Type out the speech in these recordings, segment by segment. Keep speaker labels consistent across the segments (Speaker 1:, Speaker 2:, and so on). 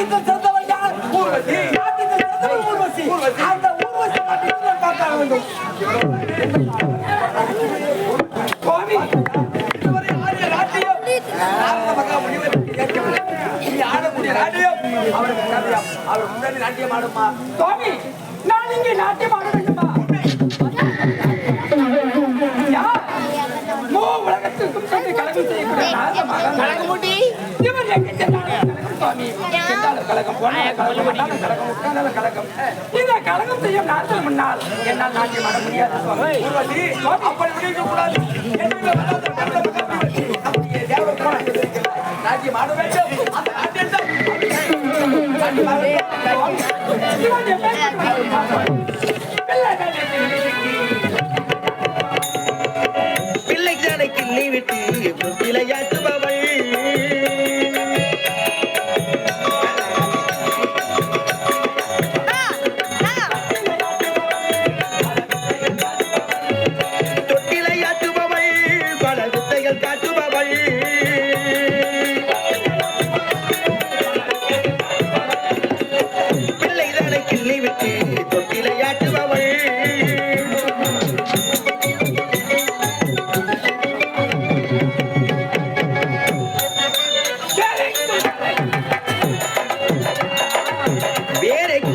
Speaker 1: நாட்டியத்தில் சிறந்தவள் யார்?
Speaker 2: ஊர்வசி.
Speaker 1: நாட்டியத்தில் சிறந்தவள் ஊர்வசி. அந்த ஊர்வசி நான் பார்க்க வேண்டும்.
Speaker 2: சுவாமி இதுவரை ஆடிய நாட்டியம் மகா ஏற்கவில்லை இனி ஆடக்கூடிய நாட்டியம் அவருக்கு தேவையாம் அவர் முன்னாடி நாட்டியம் ஆடுமா?
Speaker 1: சுவாமி நான் இங்கே நாட்டியம் ஆட வேண்டுமா? உலகத்திற்கும் சென்று கலகம் செய்யக்கூடிய இவர் சுவாமி சென்றாலும் கலகம் போனாலும் கலகம் வந்தாலும் கலகம் உட்கார்ந்தாலும் கலகம் இந்த கலகம் செய்யும் நாட்கள் முன்னால் என்னால் நாட்டியம் ஆட முடியாது சுவாமி
Speaker 2: அப்படி விடுவிக்க கூடாது நாட்டியம் ஆட வேண்டும். அந்த நாட்டியம்
Speaker 3: விட்டு விளையாட்டுபவள் பல காட்டுபவள். பிள்ளைதானை கிள்ளி விட்டு தொட்டிலையாட்டுபவள் வேறைக்கு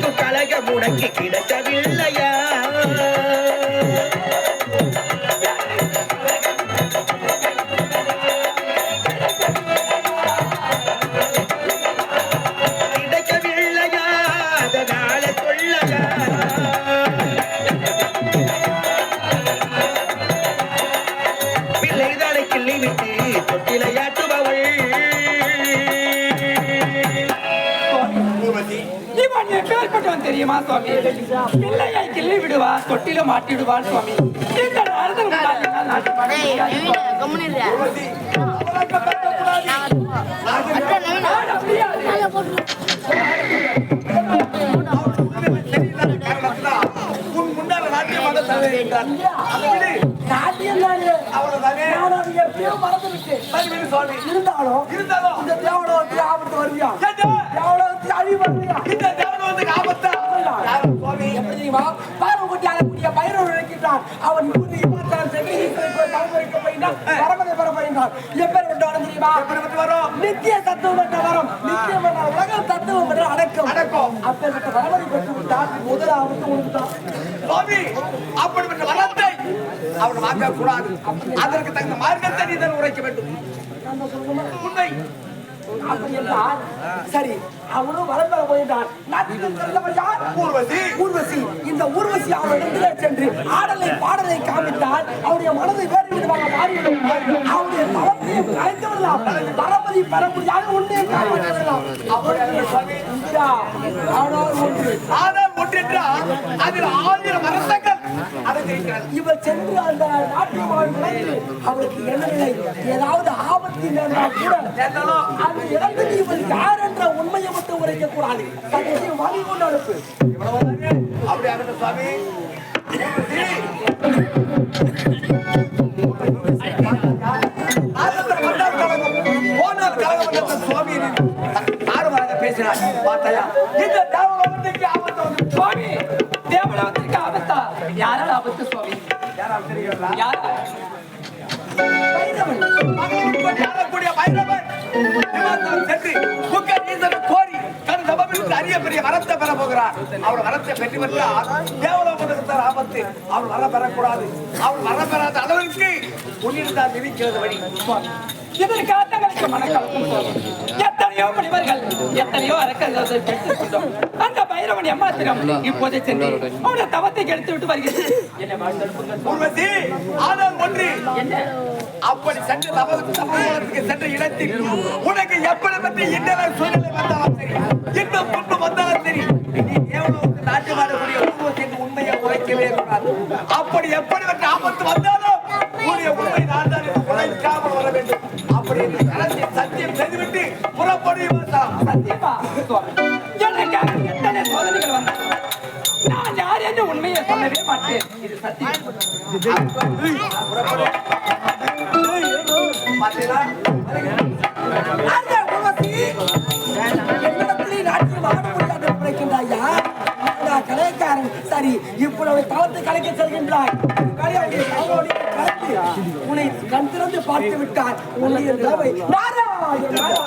Speaker 2: ஊர்வசி
Speaker 1: இவன் எப்பேற்பட்டவன் தெரியுமா சுவாமி? பிள்ளையை கிள்ளி விடுவான் தொட்டில மாட்டிடுவான் சுவாமி. இந்த நாரதன் சுவாமி.
Speaker 2: சுவாமி
Speaker 1: இருந்தாலும்
Speaker 2: இருந்தாலும்
Speaker 1: இந்த தேவலோகத்தில் ஆபத்து வருவியா
Speaker 2: ஏண்டா?
Speaker 1: தேவலோகத்தில் அழிவு வருவியா
Speaker 2: இந்த தேவலோகத்துக்கு ஆபத்தா
Speaker 1: தெரியுமா பார்வகுட்டி அழக்கூடிய பைரவர் அவன் சென்று தலைமுறைக்கு பெற தெரியுமா
Speaker 2: வரும்
Speaker 1: நித்திய தத்துவம் என்ற வரும் நித்தியம் என்ற உலகம் தத்துவம் என்று அடக்கம்
Speaker 2: அடக்கம்.
Speaker 1: அப்பேற்பட்ட வரமனை பெற்று விட்டான் முதல் ஆபத்து உனக்குதான்
Speaker 2: சுவாமி அப்படிப்பட்ட வரத்தை அவர் வாங்க கூடாது அதற்கு தகுந்த மார்க்கத்தை நீ உரைக்க வேண்டும் உண்மை
Speaker 1: அப்படி என்றால் சரி அவனும் பெற போயிட்டான்
Speaker 2: ஊர்வசி.
Speaker 1: ஊர்வசி. இந்த ஊர்வசி அவரிடத்திலே சென்று ஆடலை பாடலை காமித்தால் அவருடைய மனதை வேறு விதமாக மாறிவிடும். அவருடைய தளத்தையும் கலைத்து விடலாம் பரமதி பெற முடியாத ஒன்றே காமிக்கலாம் ஆனால் ஒன்று.
Speaker 2: ஆனால் ஒன்றென்றால் அதில் ஆயிரம் அடங்கியிருக்கிறது
Speaker 1: இவர் சென்று அந்த நாட்டியமாக விளைந்து அவருக்கு என்ன நிலை ஏதாவது ஆபத்து நேர்ந்தால் கூட அந்த இடத்துக்கு இவர் யார் என்ற உண்மையை மட்டும் உரைக்க கூடாது. தன்னை வழி கொண்டு அனுப்பு.
Speaker 2: இவ்வளவுதானே? அப்படியாகட்டும் சுவாமி. கோரி தன் சபையில் அரிய பெரிய வரத்தை பெற போகிறார். அவர் வரத்தை பெற்று பெற்றால் தேவலோகத்துக்கு தான் ஆபத்து. அவர் வர பெறக்கூடாது. அவர் வர பெறாத அளவிற்கு உன்னிருந்தால் நினைக்கிறது வழி.
Speaker 1: மனக்கலக்கம் சுவாமி. எத்தனையோ முனிவர்கள் எத்தனையோ அரக்கர்கள் அந்த பைரவன் எம்மாத்திரம் இப்போதை சென்று அவனுடைய தவத்தை கெடுத்து விட்டு வருகிறது என்னை.
Speaker 2: உர்வசி ஒன்று.
Speaker 1: என்ன?
Speaker 2: அப்படி சென்று சென்ற இடத்தில் உனக்கு எப்படி பற்றி என்ன சூழ்நிலை வந்தாலும் சரி இன்னும் துன்பு வந்தாலும் சரி நீ தேவலோகத்து நாட்டு வாழக்கூடிய உண்மையை உரைக்கவே கூடாது. அப்படி எப்படிப்பட்ட ஆபத்து வந்தாலும்
Speaker 1: முடியுமா யார் என்று உண்மையை சொல்லவே மாட்டேன். இது சத்தியம். கலைக்காரன் சரி இப்பொழுது தவத்தை கலைக்க செல்கின்றாய். உன்னை கண் திறந்து பார்த்து விட்டார் உன்னுடைய நிலவை மாயா